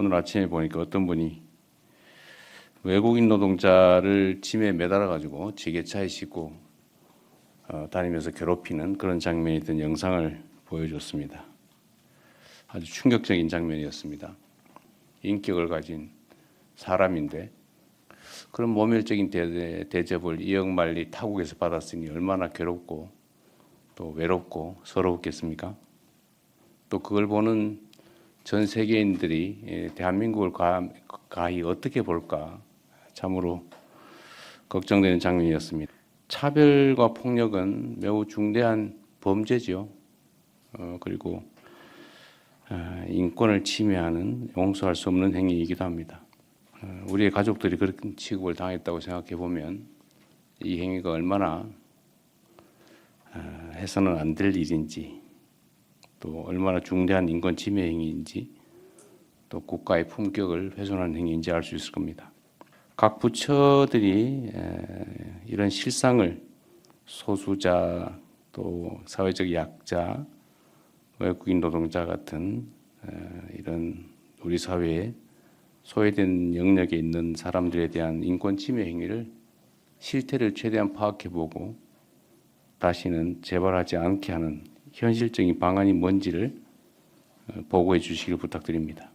오늘 아침에 보니까 어떤 분이 외국인 노동자를 짐에 매달아 가지고 지게차에 싣고 어, 다니면서 괴롭히는 그런 장면이 있던 영상을 보여줬습니다. 아주 충격적인 장면이었습니다. 인격을 가진 사람인데 그런 모멸적인 대, 대접을 이역만리 타국에서 받았으니 얼마나 괴롭고 또 외롭고 서러웠겠습니까? 또 그걸 보는 전 세계인들이 예, 대한민국을 가, 가히 어떻게 볼까 참으로 걱정되는 장면이었습니다. 차별과 폭력은 매우 중대한 범죄지요. 어, 그리고 아, 인권을 침해하는 용서할 수 없는 행위이기도 합니다. 어, 우리의 가족들이 그런 취급을 당했다고 생각해 보면 이 행위가 얼마나 아, 해서는 안 될 일인지 또 얼마나 중대한 인권 침해 행위인지 또 국가의 품격을 훼손하는 행위인지 알 수 있을 겁니다. 각 부처들이 에, 이런 실상을 소수자 또 사회적 약자 외국인 노동자 같은 에, 이런 우리 사회에 소외된 영역에 있는 사람들에 대한 인권 침해 행위를 실태를 최대한 파악해보고 다시는 재발하지 않게 하는 현실적인 방안이 뭔지를 어, 보고해 주시길 부탁드립니다.